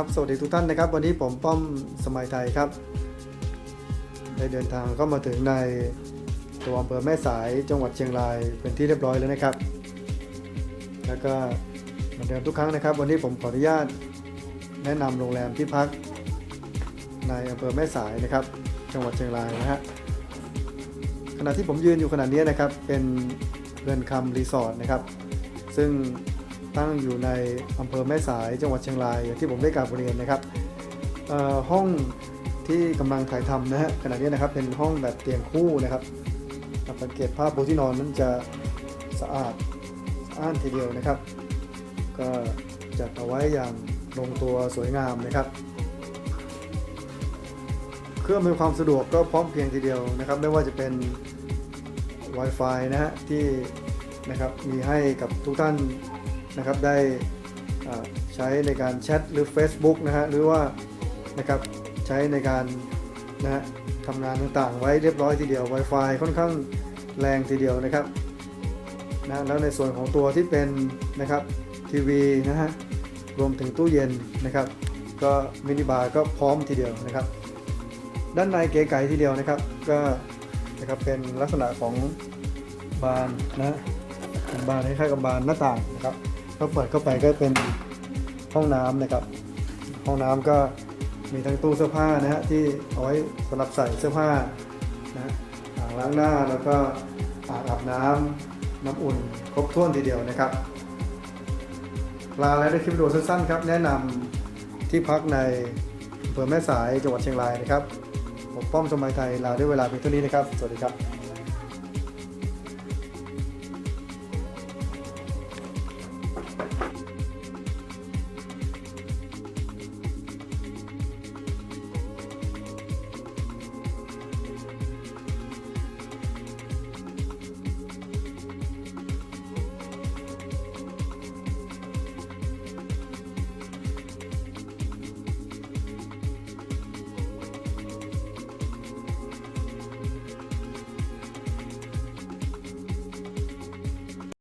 ครับสวัสดีทุกท่านนะครับ วันนี้ผมป้อมสมัยไทยครับ ได้เดินทางเข้ามาถึงในตัวอำเภอแม่สายจังหวัดเชียงรายเป็นที่เรียบร้อยแล้วนะครับ แล้วก็เหมือนเดิมทุกครั้งนะครับ วันนี้ผมขออนุญาตแนะนำโรงแรมที่พักในอำเภอแม่สายนะครับ จังหวัดเชียงรายนะฮะขณะที่ผมยืนอยู่ขณะนี้นะครับเป็นเรือนคำรีสอร์ทนะครับ ซึ่ง ตั้งอยู่ในอำเภอแม่สายจังหวัดเชียงรายที่ผมได้กล่าวเรียนนะครับห้องที่กำลังถ่ายทำนะฮะขณะนี้นะครับเป็นห้องแบบเตียงคู่นะครับสังเกตภาพปูที่นอนนั้นจะสะอาดสะอ้านทีเดียวนะครับ ก็จัดเอาไว้อย่างลงตัวสวยงามนะครับ เครื่องมีความสะดวกก็พร้อมเพียงทีเดียวนะครับ ไม่ว่าจะเป็น Wi-Fi นะฮะที่นะครับมีให้กับทุกท่าน นะครับได้ใช้ในการแชทหรือ Facebook นะฮะหรือว่านะครับใช้ในการนะฮะทำงานต่างๆ ไว้เรียบร้อยทีเดียว Wi-Fi ค่อนข้างแรงทีเดียวนะครับนะแล้วในส่วนของตัวที่เป็นนะครับทีวีนะฮะรวมถึงตู้เย็นนะครับ ก็มินิบาร์ก็พร้อมทีเดียวนะครับ ด้านในเก๋ไก๋ทีเดียวนะครับ ก็นะครับเป็นลักษณะของบานนะบานคล้ายๆกับบานหน้าต่างนะครับ ก็เปิดเข้าไปก็เป็นห้องน้ำนะครับ ห้องน้ำก็มีทั้งตู้เสื้อผ้านะฮะที่เอาไว้สำหรับใส่เสื้อผ้านะฮะอ่างล้างหน้าแล้วก็อ่างอาบน้ำน้ำอุ่นครบถ้วนทีเดียวนะครับลาแล้วได้คลิปวิดีโอสั้นๆครับแนะนำที่พักในอำเภอแม่สายจังหวัดเชียงรายนะครับผมป้อมสมัยไทยลาด้วยเวลาเพียงเท่านี้นะครับ สวัสดีครับ